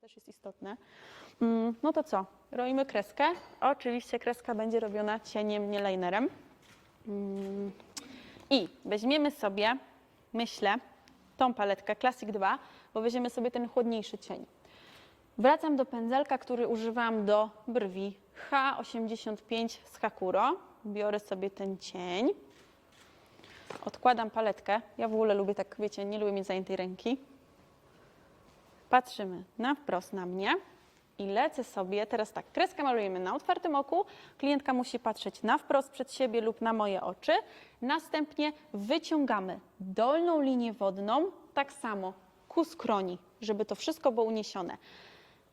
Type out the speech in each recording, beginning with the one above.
też jest istotne. Mm, No to co? Robimy kreskę. Oczywiście kreska będzie robiona cieniem, nie linerem. Mm, I weźmiemy sobie, myślę, tą paletkę Classic 2, bo weźmiemy sobie ten chłodniejszy cień. Wracam do pędzelka, który używam do brwi H85 z Hakuro. Biorę sobie ten cień. Odkładam paletkę. Ja w ogóle lubię tak, wiecie, nie lubię mieć zajętej ręki. Patrzymy na wprost na mnie i lecę sobie. Teraz tak, kreskę malujemy na otwartym oku. Klientka musi patrzeć na wprost przed siebie lub na moje oczy. Następnie wyciągamy dolną linię wodną, tak samo ku skroni, żeby to wszystko było uniesione.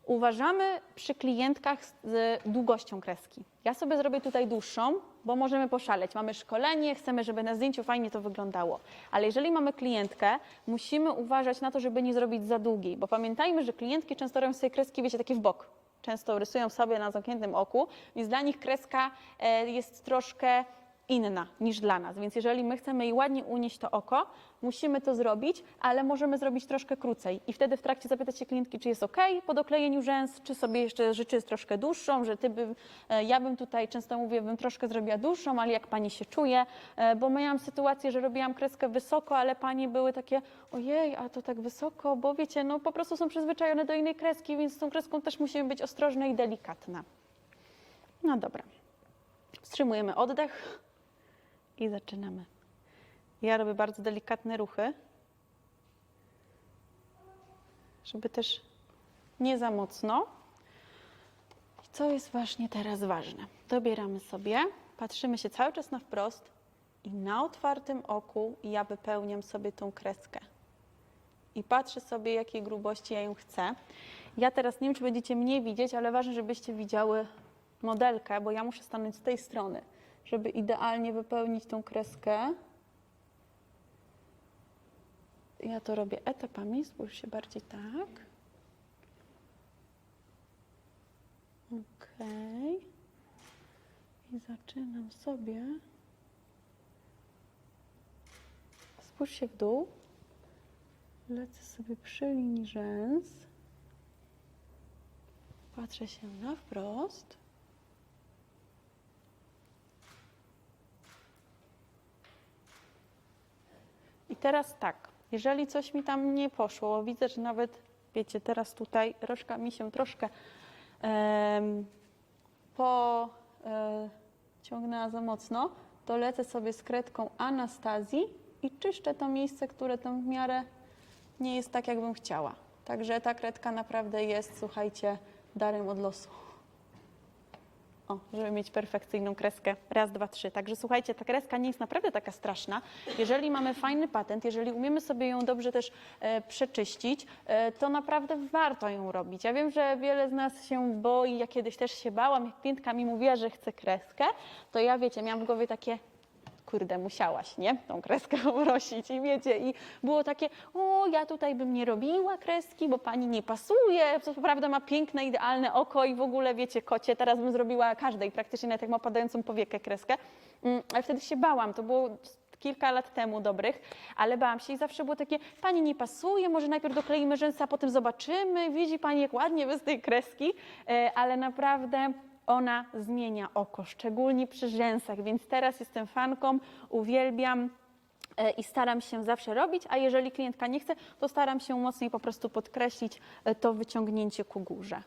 Uważamy przy klientkach z długością kreski. Ja sobie zrobię tutaj dłuższą, bo możemy poszaleć. Mamy szkolenie, chcemy, żeby na zdjęciu fajnie to wyglądało. Ale jeżeli mamy klientkę, musimy uważać na to, żeby nie zrobić za długiej, bo pamiętajmy, że klientki często robią sobie kreski, wiecie, takie w bok. Często rysują sobie na zamkniętym oku, więc dla nich kreska e, jest troszkę inna niż dla nas. Więc jeżeli my chcemy jej ładnie unieść to oko, musimy to zrobić, ale możemy zrobić troszkę krócej. I wtedy w trakcie zapytać się klientki, czy jest ok po doklejeniu rzęs, czy sobie jeszcze życzy troszkę dłuższą, że ty by, e, ja bym tutaj często mówię, bym troszkę zrobiła dłuższą, ale jak pani się czuje, E, bo miałam sytuację, że robiłam kreskę wysoko, ale panie były takie, ojej, a to tak wysoko, bo wiecie, no po prostu są przyzwyczajone do innej kreski, więc z tą kreską też musimy być ostrożne i delikatne. No dobra. Wstrzymujemy oddech i zaczynamy. Ja robię bardzo delikatne ruchy, żeby też nie za mocno. I co jest właśnie teraz ważne? Dobieramy sobie, patrzymy się cały czas na wprost i na otwartym oku ja wypełniam sobie tą kreskę. I patrzę sobie, jakiej grubości ja ją chcę. Ja teraz nie wiem, czy będziecie mnie widzieć, ale ważne, żebyście widziały modelkę, bo ja muszę stanąć z tej strony, żeby idealnie wypełnić tą kreskę. Ja to robię etapami, spójrz się bardziej tak. Okej. I zaczynam sobie. Spójrz się w dół. Lecę sobie przy linii rzęs. Patrzę się na wprost. Teraz tak, jeżeli coś mi tam nie poszło, widzę, że nawet, wiecie, teraz tutaj rożka mi się troszkę em, pociągnęła za mocno, to lecę sobie z kredką Anastazji i czyszczę to miejsce, które tam w miarę nie jest tak, jakbym chciała. Także ta kredka naprawdę jest, słuchajcie, darem od losu. O, żeby mieć perfekcyjną kreskę. Raz, dwa, trzy. Także słuchajcie, ta kreska nie jest naprawdę taka straszna. Jeżeli mamy fajny patent, jeżeli umiemy sobie ją dobrze też e, przeczyścić, e, to naprawdę warto ją robić. Ja wiem, że wiele z nas się boi, ja kiedyś też się bałam, jak klientka mi mówiła, że chce kreskę, to ja wiecie, miałam w głowie takie kurde, musiałaś, nie? Tą kreskę urosić i wiecie, i było takie, o, ja tutaj bym nie robiła kreski, bo pani nie pasuje, co prawda ma piękne, idealne oko i w ogóle, wiecie, kocie, teraz bym zrobiła każdej, praktycznie nawet jak ma opadającą powiekę kreskę, Mm, ale wtedy się bałam, to było kilka lat temu dobrych, ale bałam się i zawsze było takie, pani nie pasuje, może najpierw dokleimy rzęsa, a potem zobaczymy, widzi pani jak ładnie bez tej kreski, E, ale naprawdę ona zmienia oko, szczególnie przy rzęsach, więc teraz jestem fanką, uwielbiam e, i staram się zawsze robić, a jeżeli klientka nie chce, to staram się mocniej po prostu podkreślić e, to wyciągnięcie ku górze.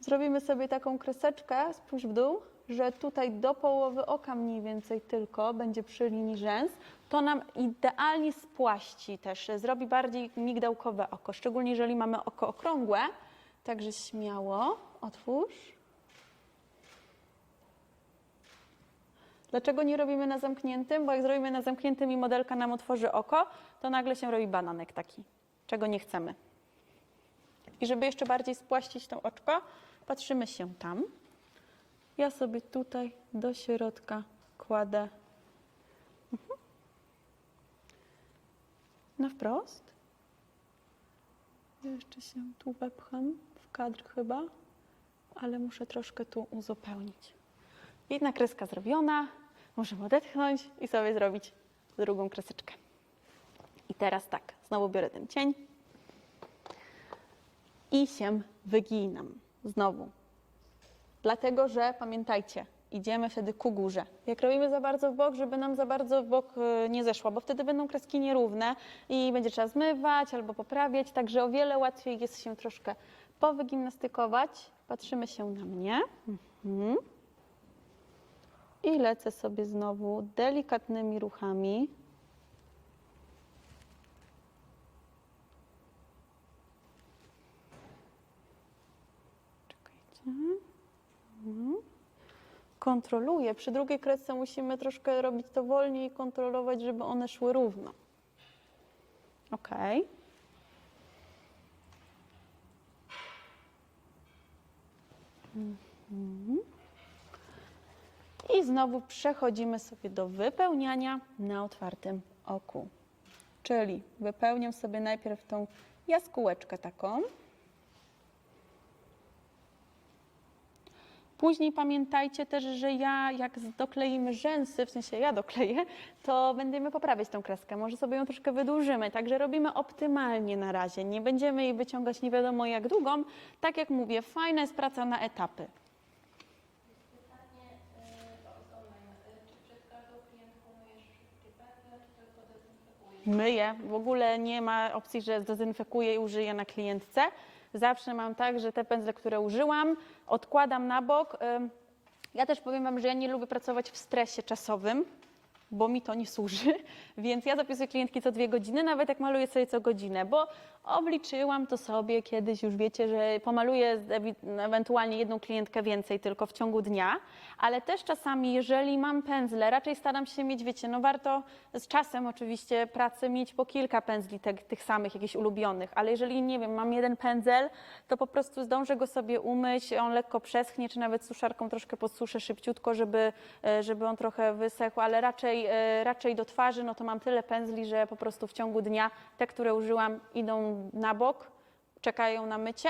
Zrobimy sobie taką kreseczkę, spójrz w dół, że tutaj do połowy oka mniej więcej tylko będzie przy linii rzęs. To nam idealnie spłaści też, zrobi bardziej migdałkowe oko, szczególnie jeżeli mamy oko okrągłe. Także śmiało, otwórz. Dlaczego nie robimy na zamkniętym? Bo jak zrobimy na zamkniętym i modelka nam otworzy oko, to nagle się robi bananek taki, czego nie chcemy. I żeby jeszcze bardziej spłaścić to oczko, patrzymy się tam. Ja sobie tutaj do środka kładę mhm. na wprost. Jeszcze się tu wepcham kadr chyba, ale muszę troszkę tu uzupełnić. Jedna kreska zrobiona, możemy odetchnąć i sobie zrobić drugą kreseczkę. I teraz tak, znowu biorę ten cień i się wyginam. Znowu. Dlatego, że pamiętajcie, idziemy wtedy ku górze. Jak robimy za bardzo w bok, żeby nam za bardzo w bok y, nie zeszło, bo wtedy będą kreski nierówne i będzie trzeba zmywać albo poprawiać, także o wiele łatwiej jest się troszkę powygimnastykować. Patrzymy się na mnie. Mhm. I lecę sobie znowu delikatnymi ruchami. Czekajcie. Mhm. Kontroluję. Przy drugiej kresce musimy troszkę robić to wolniej i kontrolować, żeby one szły równo. Ok. Mhm. I znowu przechodzimy sobie do wypełniania na otwartym oku. Czyli wypełniam sobie najpierw tą jaskółeczkę taką. Później pamiętajcie też, że ja jak dokleimy rzęsy, w sensie ja dokleję, to będziemy poprawiać tą kreskę. Może sobie ją troszkę wydłużymy. Także robimy optymalnie na razie. Nie będziemy jej wyciągać nie wiadomo jak długą. Tak jak mówię, fajna jest praca na etapy. Myję. W ogóle nie ma opcji, że zdezynfekuję i użyję na klientce. Zawsze mam tak, że te pędzle, które użyłam, odkładam na bok. Ja też powiem Wam, że ja nie lubię pracować w stresie czasowym, bo mi to nie służy, więc ja zapisuję klientki co dwie godziny, nawet jak maluję sobie co godzinę, bo obliczyłam to sobie kiedyś, już wiecie, że pomaluję ewentualnie jedną klientkę więcej tylko w ciągu dnia, ale też czasami, jeżeli mam pędzle, raczej staram się mieć, wiecie, no warto z czasem oczywiście pracy mieć po kilka pędzli te, tych samych, jakichś ulubionych, ale jeżeli, nie wiem, mam jeden pędzel, to po prostu zdążę go sobie umyć, on lekko przeschnie, czy nawet suszarką troszkę podsuszę szybciutko, żeby, e, żeby on trochę wysechł, ale raczej, e, raczej do twarzy, no to mam tyle pędzli, że po prostu w ciągu dnia te, które użyłam, idą na bok, czekają na mycie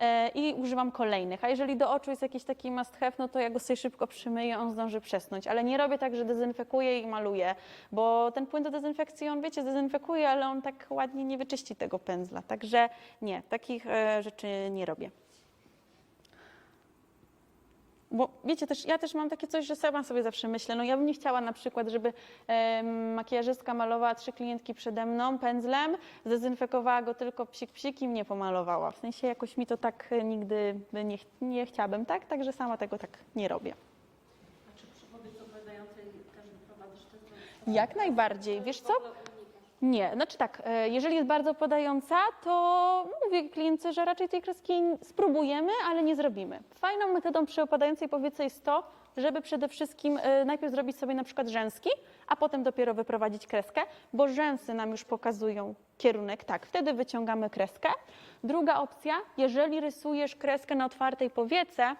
e, i używam kolejnych. A jeżeli do oczu jest jakiś taki must have, no to ja go sobie szybko przymyję, on zdąży przesnąć. Ale nie robię tak, że dezynfekuję i maluję, bo ten płyn do dezynfekcji, on wiecie, dezynfekuje, ale on tak ładnie nie wyczyści tego pędzla. Także nie, takich e, rzeczy nie robię. Bo wiecie też, ja też mam takie coś, że sama sobie zawsze myślę, no ja bym nie chciała na przykład, żeby em, makijażystka malowała trzy klientki przede mną pędzlem, zdezynfekowała go tylko psik psik i mnie pomalowała. W sensie jakoś mi to tak e, nigdy nie, ch- nie chciałabym, tak? Także sama tego tak nie robię. A czy przy wobec też prowadzisz testy? Jak najbardziej. Wiesz co? Nie, znaczy tak, e, jeżeli jest bardzo podająca, to mówię klientce, że raczej tej kreski spróbujemy, ale nie zrobimy. Fajną metodą przy opadającej powiece jest to, żeby przede wszystkim e, najpierw zrobić sobie na przykład rzęski, a potem dopiero wyprowadzić kreskę, bo rzęsy nam już pokazują kierunek, tak, wtedy wyciągamy kreskę. Druga opcja, jeżeli rysujesz kreskę na otwartej powiece,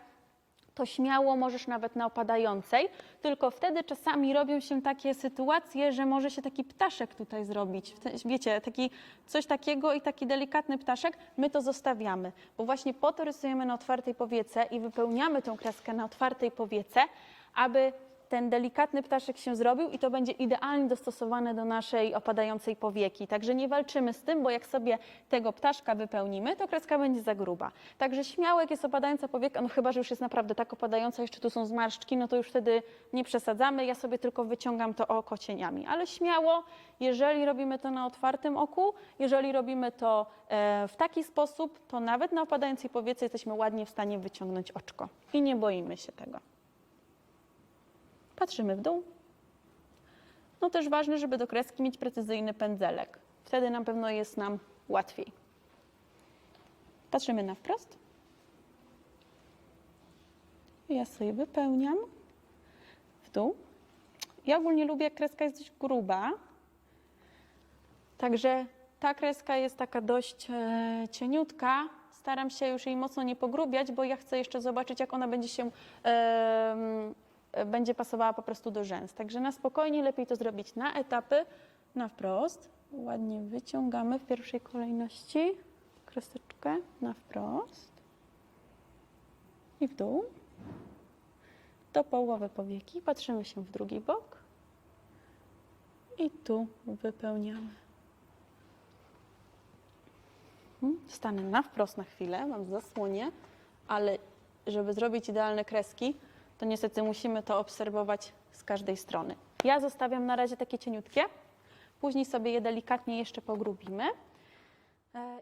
to śmiało możesz nawet na opadającej, tylko wtedy czasami robią się takie sytuacje, że może się taki ptaszek tutaj zrobić. Wiecie, taki, coś takiego i taki delikatny ptaszek, my to zostawiamy, bo właśnie po to rysujemy na otwartej powiece i wypełniamy tą kreskę na otwartej powiece, aby ten delikatny ptaszek się zrobił i to będzie idealnie dostosowane do naszej opadającej powieki. Także nie walczymy z tym, bo jak sobie tego ptaszka wypełnimy, to kreska będzie za gruba. Także śmiało, jak jest opadająca powieka, no chyba, że już jest naprawdę tak opadająca, jeszcze tu są zmarszczki, no to już wtedy nie przesadzamy. Ja sobie tylko wyciągam to oko cieniami. Ale śmiało, jeżeli robimy to na otwartym oku, jeżeli robimy to e, w taki sposób, to nawet na opadającej powiece jesteśmy ładnie w stanie wyciągnąć oczko. I nie boimy się tego. Patrzymy w dół. No też ważne, żeby do kreski mieć precyzyjny pędzelek. Wtedy na pewno jest nam łatwiej. Patrzymy na wprost. Ja sobie wypełniam w dół. Ja ogólnie lubię, jak kreska jest dość gruba. Także ta kreska jest taka dość e, cieniutka. Staram się już jej mocno nie pogrubiać, bo ja chcę jeszcze zobaczyć, jak ona będzie się e, będzie pasowała po prostu do rzęs. Także na spokojnie lepiej to zrobić na etapy, na wprost. Ładnie wyciągamy w pierwszej kolejności kreseczkę na wprost i w dół. Do połowy powieki patrzymy się w drugi bok i tu wypełniamy. Mhm. Stanę na wprost na chwilę, mam zasłonię, ale żeby zrobić idealne kreski, to niestety musimy to obserwować z każdej strony. Ja zostawiam na razie takie cieniutkie, później sobie je delikatnie jeszcze pogrubimy. E,